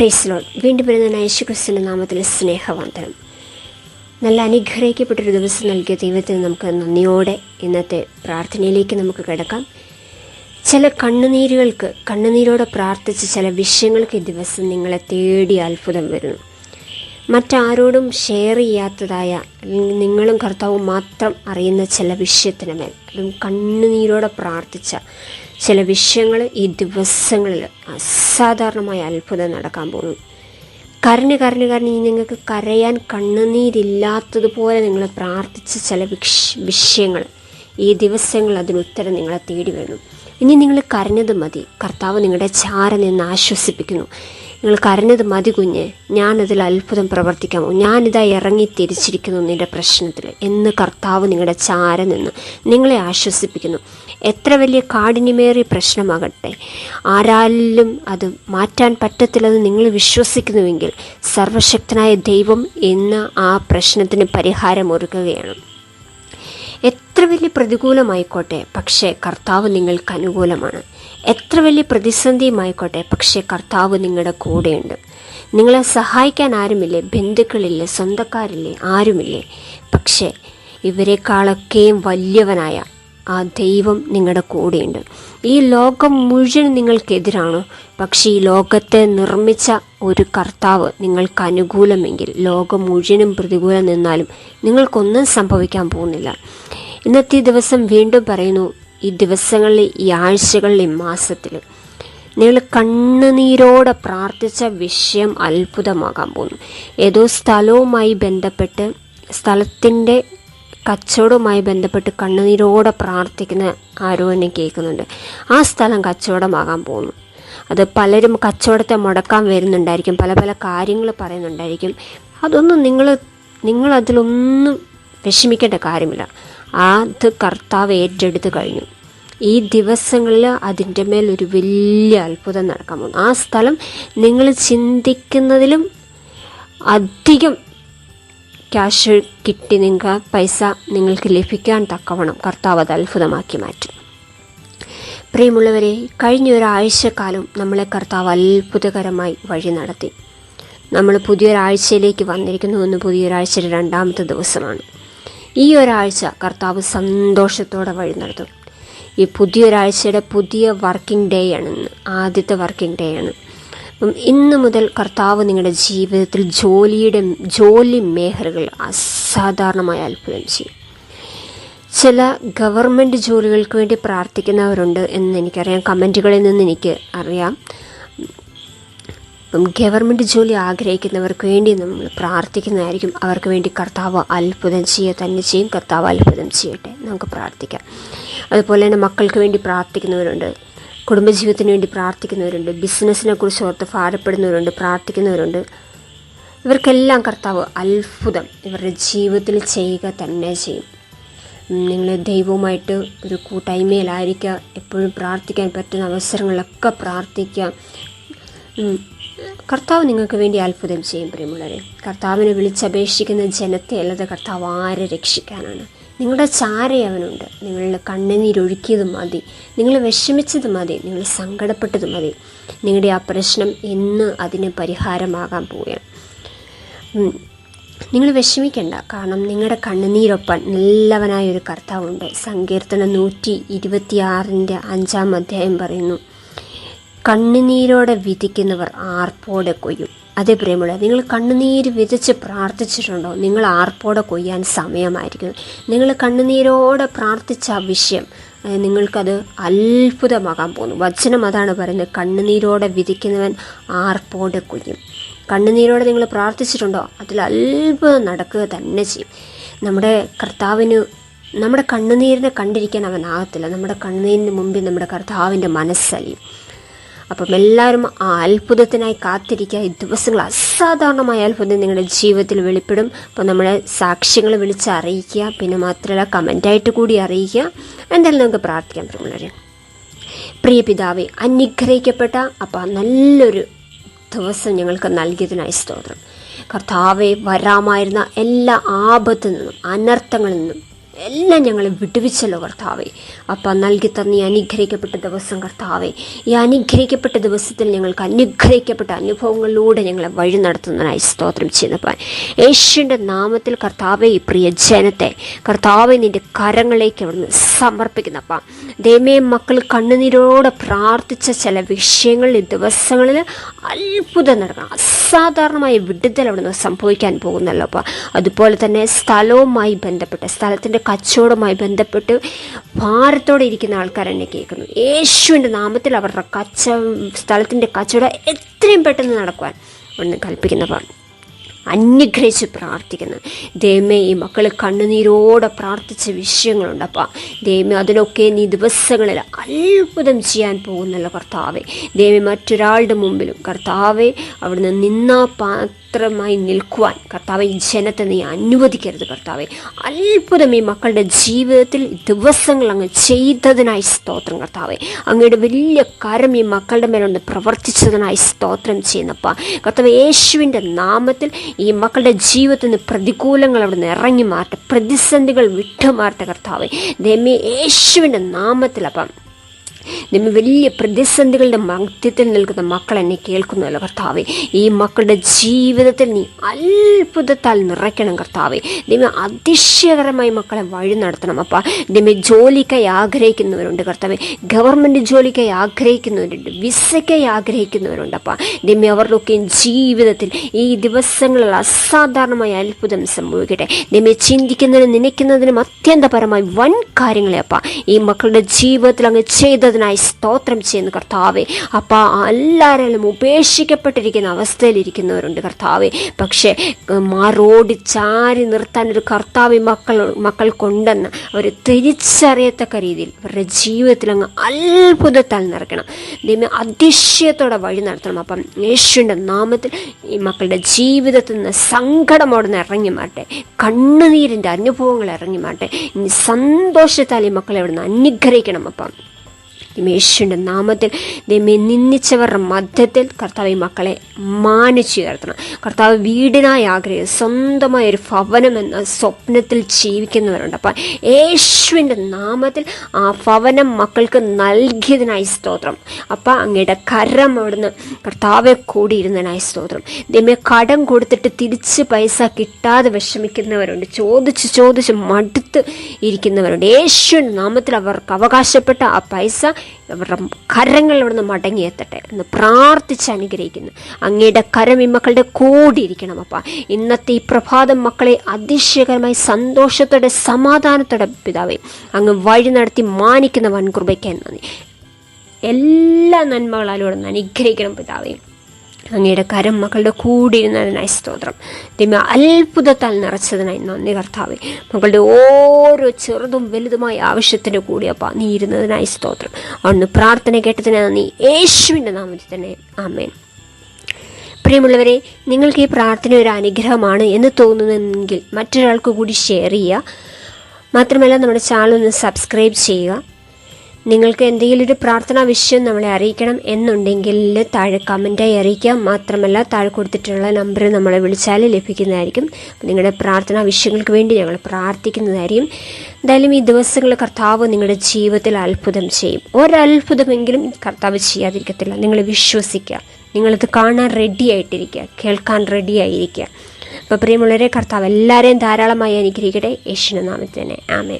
പ്രേസ്ലോൺ വീണ്ടും വരുന്ന യേശു ക്രിസ്തുവിന്റെ നാമത്തിൽ സ്നേഹവന്ദനം. നല്ല അനുഗ്രഹിക്കപ്പെട്ടൊരു ദിവസം നൽകിയ ദൈവത്തിന് നമുക്ക് നന്ദിയോടെ ഇന്നത്തെ പ്രാർത്ഥനയിലേക്ക് നമുക്ക് കിടക്കാം. ചില കണ്ണുനീരുകൾക്ക് കണ്ണുനീരോടെ പ്രാർത്ഥിച്ച് ചില വിഷയങ്ങൾക്ക് ഈ ദിവസം നിങ്ങളെ തേടി അത്ഭുതം വരുന്നു. മറ്റാരോടും ഷെയർ ചെയ്യാത്തതായ നിങ്ങളും കർത്താവും മാത്രം അറിയുന്ന ചില വിഷയത്തിന് മേൽ അതും കണ്ണുനീരോടെ പ്രാർത്ഥിച്ച ചില വിഷയങ്ങൾ ഈ ദിവസങ്ങളിൽ അസാധാരണമായ അത്ഭുതം നടക്കാൻ പോകുന്നു. കരഞ്ഞ് കരഞ്ഞ് കരഞ്ഞ് നിങ്ങൾക്ക് കരയാൻ കണ്ണുനീരില്ലാത്തതുപോലെ നിങ്ങൾ പ്രാർത്ഥിച്ച ചില വിഷ വിഷയങ്ങൾ ഈ ദിവസങ്ങൾ അതിനുത്തരം നിങ്ങളെ തേടി വരുന്നു. ഇനി നിങ്ങൾ കരഞ്ഞത് മതി. കർത്താവ് നിങ്ങളുടെ ചാര നിന്ന് ആശ്വസിപ്പിക്കുന്നു. നിങ്ങൾ കരഞ്ഞത് മതി കുഞ്ഞ്. ഞാനതിൽ അത്ഭുതം പ്രവർത്തിക്കാമോ ഞാനിതാ ഇറങ്ങി തിരിച്ചിരിക്കുന്നു നിന്റെ പ്രശ്നത്തിൽ. എന്ന് കർത്താവ് നിങ്ങളുടെ ചാര നിന്ന് നിങ്ങളെ ആശ്വസിപ്പിക്കുന്നു. എത്ര വലിയ കാഠിന്യമേറിയ പ്രശ്നമാകട്ടെ. ആരാലും അത് മാറ്റാൻ പറ്റത്തില്ലെന്ന് നിങ്ങൾ വിശ്വസിക്കുന്നുവെങ്കിൽ സർവശക്തനായ ദൈവം എന്ന ആ പ്രശ്നത്തിന് പരിഹാരം ഒരുക്കുകയാണ്. എത്ര വലിയ പ്രതികൂലമായിക്കോട്ടെ പക്ഷേ കർത്താവ് നിങ്ങൾക്ക് അനുകൂലമാണ്. എത്ര വലിയ പ്രതിസന്ധിയുമായിക്കോട്ടെ പക്ഷേ കർത്താവ് നിങ്ങളുടെ കൂടെയുണ്ട്. നിങ്ങളെ സഹായിക്കാൻ ആരുമില്ലേ? ബന്ധുക്കളില്ലേ? സ്വന്തക്കാരില്ലേ? ആരുമില്ലേ? പക്ഷേ ഇവരെക്കാളൊക്കെയും വലിയവനായ ആ ദൈവം നിങ്ങളുടെ കൂടെയുണ്ട്. ഈ ലോകം മുഴുവൻ നിങ്ങൾക്കെതിരാണോ. പക്ഷേ ഈ ലോകത്തെ നിർമ്മിച്ച ഒരു കർത്താവ് നിങ്ങൾക്ക് അനുകൂലമെങ്കിൽ ലോകം മുഴുവനും പ്രതികൂലം നിന്നാലും നിങ്ങൾക്കൊന്നും സംഭവിക്കാൻ പോകുന്നില്ല. ഇന്നത്തെ ദിവസം വീണ്ടും പറയുന്നു ഈ ദിവസങ്ങളിൽ ഈ ആഴ്ചകളിൽ ഈ മാസത്തിൽ നിങ്ങൾ കണ്ണുനീരോടെ പ്രാർത്ഥിച്ച വിഷയം അത്ഭുതമാകാൻ പോകുന്നു. ഏതോ സ്ഥലവുമായി ബന്ധപ്പെട്ട് സ്ഥലത്തിന്റെ കച്ചവടവുമായി ബന്ധപ്പെട്ട് കണ്ണുനീരോടെ പ്രാർത്ഥിക്കുന്ന ആരോ എന്നെ കേൾക്കുന്നുണ്ട്. ആ സ്ഥലം കച്ചവടമാകാൻ പോകുന്നു. അത് പലരും കച്ചവടത്തെ മുടക്കാൻ വരുന്നുണ്ടായിരിക്കും പല പല കാര്യങ്ങൾ പറയുന്നുണ്ടായിരിക്കും. അതൊന്നും നിങ്ങൾ നിങ്ങളതിലൊന്നും വിഷമിക്കേണ്ട കാര്യമില്ല. അത് കർത്താവ് ഏറ്റെടുത്ത് കഴിഞ്ഞു. ഈ ദിവസങ്ങളിൽ അതിന്റെ ഒരു വലിയ അത്ഭുതം നടക്കാൻ പോകുന്നു. ആ സ്ഥലം നിങ്ങൾ ചിന്തിക്കുന്നതിലും അധികം ക്യാഷ് കിട്ടി നിങ്ങൾക്ക് പൈസ നിങ്ങൾക്ക് ലഭിക്കാൻ തക്കവണ്ണം കർത്താവ് അത് അത്ഭുതമാക്കി മാറ്റും. പ്രിയമുള്ളവരെ കഴിഞ്ഞ ഒരാഴ്ചക്കാലം നമ്മളെ കർത്താവ് അത്ഭുതകരമായി വഴി നടത്തി. നമ്മൾ പുതിയൊരാഴ്ചയിലേക്ക് വന്നിരിക്കുന്നു എന്ന് പുതിയൊരാഴ്ചയുടെ രണ്ടാമത്തെ ദിവസമാണ്. ഈ ഒരാഴ്ച കർത്താവ് സന്തോഷത്തോടെ വഴി നടത്തും. ഈ പുതിയൊരാഴ്ചയുടെ പുതിയ വർക്കിംഗ് ഡേ ആണ് ഇന്ന്. ആദ്യത്തെ വർക്കിംഗ് ഡേ ആണ് അപ്പം ഇന്ന് മുതൽ കർത്താവ് നിങ്ങളുടെ ജീവിതത്തിൽ ജോലിയുടെ ജോലി മേഖലകൾ അസാധാരണമായി അത്ഭുതം ചെയ്യും. ചില ഗവൺമെന്റ് ജോലികൾക്ക് വേണ്ടി പ്രാർത്ഥിക്കുന്നവരുണ്ട് എന്ന് എനിക്കറിയാം. കമന്റുകളിൽ നിന്ന് എനിക്ക് അറിയാം. ഗവൺമെന്റ് ജോലി ആഗ്രഹിക്കുന്നവർക്ക് വേണ്ടി നമ്മൾ പ്രാർത്ഥിക്കുന്നതായിരിക്കും. അവർക്ക് വേണ്ടി കർത്താവ് അത്ഭുതം ചെയ്യുക തന്നെ ചെയ്യും. കർത്താവ് അത്ഭുതം ചെയ്യട്ടെ. നമുക്ക് പ്രാർത്ഥിക്കാം. അതുപോലെ തന്നെ മക്കൾക്ക് വേണ്ടി പ്രാർത്ഥിക്കുന്നവരുണ്ട്. കുടുംബജീവിതത്തിന് വേണ്ടി പ്രാർത്ഥിക്കുന്നവരുണ്ട്. ബിസിനസ്സിനെ കുറിച്ച് ഓർത്ത് ഭാരപ്പെടുന്നവരുണ്ട് പ്രാർത്ഥിക്കുന്നവരുണ്ട്. ഇവർക്കെല്ലാം കർത്താവ് അത്ഭുതം. ഇവരുടെ ജീവിതത്തിൽ ചെയ്യുക തന്നെ ചെയ്യും. നിങ്ങൾ ദൈവവുമായിട്ട് ഒരു കൂട്ടായ്മയിലായിരിക്കുക. എപ്പോഴും പ്രാർത്ഥിക്കാൻ പറ്റുന്ന അവസരങ്ങളിലൊക്കെ പ്രാർത്ഥിക്കുക. കർത്താവ് നിങ്ങൾക്ക് വേണ്ടി അത്ഭുതം ചെയ്യും പ്രിയമുള്ളവരെ. കർത്താവിനെ വിളിച്ചപേക്ഷിക്കുന്ന ജനത്തെ അല്ലാതെ കർത്താവ് ആരെ രക്ഷിക്കാനാണ്? നിങ്ങളുടെ ചാര അവനുണ്ട്. നിങ്ങളുടെ കണ്ണുനീരൊഴുക്കിയത് മതി. നിങ്ങൾ വിഷമിച്ചത് മതി. നിങ്ങൾ സങ്കടപ്പെട്ടത് മതി. നിങ്ങളുടെ ആ പ്രശ്നം എന്ന് അതിന് പരിഹാരമാകാൻ പോവുകയാണ്. നിങ്ങൾ വിഷമിക്കേണ്ട. കാരണം നിങ്ങളുടെ കണ്ണുനീരൊപ്പം നല്ലവനായ ഒരു കർത്താവുണ്ട്. സങ്കീർത്തനം നൂറ്റി ഇരുപത്തിയാറിന്റെ അഞ്ചാം അധ്യായം പറയുന്നു. കണ്ണുനീരോടെ വിധിക്കുന്നവർ ആർപ്പോടെ കൊയ്യും. അതേ പ്രിയമുള്ള നിങ്ങൾ കണ്ണുനീര് വിതച്ച് പ്രാർത്ഥിച്ചിട്ടുണ്ടോ? നിങ്ങൾ ആർപ്പോടെ കൊയ്യാൻ സമയമായിരിക്കും. നിങ്ങൾ കണ്ണുനീരോടെ പ്രാർത്ഥിച്ച ആ വിഷയം നിങ്ങൾക്കത് അത്ഭുതമാകാൻ പോകുന്നു. വചനം അതാണ് പറയുന്നത് കണ്ണുനീരോടെ വിധിക്കുന്നവൻ ആർപ്പോടെ കൊയ്യും. കണ്ണുനീരോടെ നിങ്ങൾ പ്രാർത്ഥിച്ചിട്ടുണ്ടോ? അതിൽ അത്ഭുതം നടക്കുക തന്നെ ചെയ്യും. നമ്മുടെ കർത്താവിന് നമ്മുടെ കണ്ണുനീരിനെ കണ്ടിരിക്കാൻ അവനാകത്തില്ല നമ്മുടെ കണ്ണുനീരിന് മുമ്പിൽ നമ്മുടെ കർത്താവിന്റെ മനസ്സലിയും. അപ്പം എല്ലാവരും ആ അത്ഭുതത്തിനായി കാത്തിരിക്കുക. ഈ ദിവസങ്ങൾ അസാധാരണമായ അത്ഭുതം നിങ്ങളുടെ ജീവിതത്തിൽ വെളിപ്പെടും. അപ്പോൾ നമ്മളെ സാക്ഷ്യങ്ങൾ വിളിച്ച് അറിയിക്കുക. പിന്നെ മാത്രമല്ല കമന്റായിട്ട് കൂടി അറിയിക്കുക. എന്തായാലും നമുക്ക് പ്രാർത്ഥിക്കാം പ്രിയമുള്ളവരെ പ്രിയ പിതാവെ അനുഗ്രഹിക്കപ്പെട്ട അപ്പം നല്ലൊരു ദിവസം ഞങ്ങൾക്ക് നൽകിയതിനായി സ്തോത്രം. കർത്താവെ വരാമായിരുന്ന എല്ലാ ആപത്തു നിന്നും അനർത്ഥങ്ങളിൽ നിന്നും എല്ലാം ഞങ്ങളെ വിടുവിച്ചല്ലോ കർത്താവെ. അപ്പം നൽകി തന്ന ഈ അനുഗ്രഹിക്കപ്പെട്ട ദിവസം കർത്താവെ. ഈ അനുഗ്രഹിക്കപ്പെട്ട ദിവസത്തിൽ ഞങ്ങൾക്ക് അനുഗ്രഹിക്കപ്പെട്ട അനുഭവങ്ങളിലൂടെ ഞങ്ങളെ വഴി നടത്തുന്നതിനായി സ്തോത്രം ചെയ്യുന്നപ്പാൻ. യേശുവിന്റെ നാമത്തിൽ കർത്താവെ ഈ പ്രിയ ജനത്തെ കർത്താവെ നിന്റെ കരങ്ങളിലേക്ക് അവിടുന്ന് സമർപ്പിക്കുന്നപ്പ. ദൈവമേ മക്കൾ കണ്ണുനീരോടെ പ്രാർത്ഥിച്ച ചില വിഷയങ്ങളിൽ ദിവസങ്ങളിൽ അത്ഭുതം നടക്കണം. അസാധാരണമായ വിടുതൽ അവിടുന്ന് സംഭവിക്കാൻ പോകുന്നല്ലോ അപ്പം. അതുപോലെ തന്നെ സ്ഥലവുമായി ബന്ധപ്പെട്ട സ്ഥലത്തിന്റെ കച്ചവടവുമായി ബന്ധപ്പെട്ട് ഭാരത്തോടെ ഇരിക്കുന്ന ആൾക്കാർ എന്നെ കേൾക്കുന്നു. യേശുവിന്റെ നാമത്തിൽ അവരുടെ കച്ച സ്ഥലത്തിന്റെ കച്ചവടം എത്രയും പെട്ടെന്ന് നടക്കുവാൻ ഒന്ന് കൽപ്പിക്കുന്നതാണ് അനുഗ്രഹിച്ച് പ്രാർത്ഥിക്കുന്നു. ദൈവമേ ഈ മക്കൾ കണ്ണുനീരോടെ പ്രാർത്ഥിച്ച വിഷയങ്ങളുണ്ട് അപ്പം. ദൈവമേ അതിനൊക്കെ നീ ദിവസങ്ങളിൽ അത്ഭുതം ചെയ്യാൻ പോകുന്നല്ലോ കർത്താവെ. ദൈവം മറ്റൊരാളുടെ മുമ്പിലും കർത്താവെ അവിടുന്ന് നിന്നാ പാത്രമായി നിൽക്കുവാൻ കർത്താവെ ഈ ജനത്തെ നീ അനുവദിക്കരുത് കർത്താവെ. അത്ഭുതം ഈ മക്കളുടെ ജീവിതത്തിൽ ദിവസങ്ങൾ അങ്ങ് ചെയ്തതിനായി സ്തോത്രം കർത്താവെ. അങ്ങയുടെ വലിയ കരം ഈ മക്കളുടെ മേലൊന്ന് പ്രവർത്തിച്ചതിനായി സ്തോത്രം ചെയ്യുന്നപ്പ. കർത്താവ് യേശുവിന്റെ നാമത്തിൽ ഈ മക്കളുടെ ജീവിതത്തിൽ നിന്ന് പ്രതികൂലങ്ങൾ അവിടെ നിന്ന് ഇറങ്ങി മാറട്ടെ പ്രതിസന്ധികൾ വിട്ടുമാറട്ടെ കർത്താവെ. ദൈവമേ യേശുവിന്റെ നാമത്തിൽ അപ്പം ദൈവം വലിയ പ്രതിസന്ധികളുടെ മധ്യത്തിൽ നിൽക്കുന്ന മക്കൾ എന്നെ കേൾക്കുന്നുവല്ല കർത്താവെ. ഈ മക്കളുടെ ജീവിതത്തിൽ നീ അത്ഭുതത്താൽ നിറയ്ക്കണം കർത്താവെ. ദൈവം അതിശയകരമായി മക്കളെ വഴി നടത്തണം അപ്പം. ദൈവം ജോലിക്കായി ആഗ്രഹിക്കുന്നവരുണ്ട് കർത്താവെ. ഗവൺമെന്റ് ജോലിക്കായി ആഗ്രഹിക്കുന്നവരുണ്ട് വിസയ്ക്കായി ആഗ്രഹിക്കുന്നവരുണ്ട് അപ്പം. ദൈവം അവരുടെയൊക്കെയും ജീവിതത്തിൽ ഈ ദിവസങ്ങളിൽ അസാധാരണമായ അത്ഭുതം സംഭവിക്കട്ടെ. ദൈവം ചിന്തിക്കുന്നതിനും നനയ്ക്കുന്നതിനും അത്യന്തപരമായി വൻ കാര്യങ്ങളെ അപ്പം. ഈ മക്കളുടെ ജീവിതത്തിൽ അങ്ങ് ചെയ്തതിനായി സ്തോത്രം ചെയ്യുന്നു കർത്താവെ. അപ്പോൾ എല്ലാവരും ഉപേക്ഷിക്കപ്പെട്ടിരിക്കുന്ന അവസ്ഥയിലിരിക്കുന്നവരുണ്ട് കർത്താവെ. പക്ഷേ മാറോടി ചാരി നിർത്താൻ ഒരു കർത്താവ് മക്കൾ മക്കൾക്കുണ്ടെന്ന് അവർ തിരിച്ചറിയത്തക്ക രീതിയിൽ അവരുടെ ജീവിതത്തിൽ അങ്ങ് അത്ഭുതത്താൽ നിറയ്ക്കണം. ദൈവം അതിശയത്തോടെ വഴി നടത്തണം. അപ്പം യേശുവിന്റെ നാമത്തിൽ ഈ മക്കളുടെ ജീവിതത്തിൽ നിന്ന് സങ്കടം അവിടെ നിന്ന് ഇറങ്ങി മാട്ടെ കണ്ണുനീരിന്റെ അനുഭവങ്ങൾ ഇറങ്ങി മാട്ടെ ഇനി സന്തോഷത്താൽ ഈ മക്കളെ അവിടെ നിന്ന് അനുഗ്രഹിക്കണം അപ്പം. യേശുവിന്റെ നാമത്തിൽ ദൈവമേ നിന്ദിച്ചവരുടെ മധ്യത്തിൽ കർത്താവ് മക്കളെ മാനിച്ചുയർത്തണം കർത്താവ് വീടിനായി ആഗ്രഹം സ്വന്തമായ ഒരു ഭവനം എന്ന സ്വപ്നത്തിൽ ജീവിക്കുന്നവരുണ്ട്. അപ്പം യേശുവിന്റെ നാമത്തിൽ ആ ഭവനം മക്കൾക്ക് നൽകിയതിനായി സ്തോത്രം. അപ്പം അങ്ങയുടെ കരം അവിടുന്ന് കർത്താവെ കൂടിയിരുന്നതിനായി സ്തോത്രം. ദൈവമേ കടം കൊടുത്തിട്ട് തിരിച്ച് പൈസ കിട്ടാതെ വിഷമിക്കുന്നവരുണ്ട്. ചോദിച്ച് ചോദിച്ച് മടുത്ത് ഇരിക്കുന്നവരുണ്ട്. യേശുവിന്റെ നാമത്തിൽ അവർക്ക് അവകാശപ്പെട്ട ആ പൈസ അവരുടെ കരങ്ങൾ ഇവിടുന്ന് മടങ്ങിയെത്തട്ടെ എന്ന് പ്രാർത്ഥിച്ച് അനുഗ്രഹിക്കുന്നു. അങ്ങയുടെ കരം ഈ മക്കളുടെ കൂടിയിരിക്കണം അപ്പം. ഇന്നത്തെ ഈ പ്രഭാതം മക്കളെ അതിശയകരമായി സന്തോഷത്തോടെ സമാധാനത്തോടെ പിതാവേ അങ്ങ് വഴി നടത്തി മാനിക്കുന്ന വൻകുർബയ്ക്ക് നന്ദി. എല്ലാ നന്മകളാലും അവിടെ നിന്ന് അനുഗ്രഹിക്കണം പിതാവേ. അങ്ങയുടെ കരം മക്കളുടെ കൂടിയിരുന്നതിനായി സ്തോത്രം. ദൈവം അത്ഭുതത്താൽ നിറച്ചതിനായി നന്ദി കർത്താവെ. മകളുടെ ഓരോ ചെറുതും വലുതുമായ ആവശ്യത്തിന് കൂടി അപ്പ നീ ഇരുന്നതിനായി സ്തോത്രം. അവിടുന്ന് പ്രാർത്ഥന കേട്ടതിന് നന്ദി. യേശുവിന്റെ നാമത്തിൽ തന്നെ. ആമേൻ. പ്രിയമുള്ളവരെ നിങ്ങൾക്ക് ഈ പ്രാർത്ഥന ഒരു അനുഗ്രഹമാണ് എന്ന് തോന്നുന്നെങ്കിൽ മറ്റൊരാൾക്ക് കൂടി ഷെയർ ചെയ്യുക. മാത്രമല്ല നമ്മുടെ ചാനൽ ഒന്ന് സബ്സ്ക്രൈബ് ചെയ്യുക. നിങ്ങൾക്ക് എന്തെങ്കിലും ഒരു പ്രാർത്ഥനാ വിഷയം നമ്മളെ അറിയിക്കണം എന്നുണ്ടെങ്കിൽ താഴെ കമന്റായി അറിയിക്കാം മാത്രമല്ല താഴെ കൊടുത്തിട്ടുള്ള നമ്പർ നമ്മളെ വിളിച്ചാൽ ലഭിക്കുന്നതായിരിക്കും. നിങ്ങളുടെ പ്രാർത്ഥനാ വിഷയങ്ങൾക്ക് വേണ്ടി ഞങ്ങൾ പ്രാർത്ഥിക്കുന്നതായിരിക്കും. എന്തായാലും ഈ ദിവസങ്ങൾ കർത്താവ് നിങ്ങളുടെ ജീവിതത്തിൽ അത്ഭുതം ചെയ്യും. ഒരത്ഭുതമെങ്കിലും കർത്താവ് ചെയ്യാതിരിക്കത്തില്ല. നിങ്ങൾ വിശ്വസിക്കുക. നിങ്ങളത് കാണാൻ റെഡി ആയിട്ടിരിക്കുക. കേൾക്കാൻ റെഡി ആയിരിക്കുക. അപ്പോൾ പ്രിയമുള്ളവരെ കർത്താവ് എല്ലാവരെയും ധാരാളമായി അനുഗ്രഹിക്കട്ടെ. യേശുവിന്റെ നാമത്തിൽ ആമേ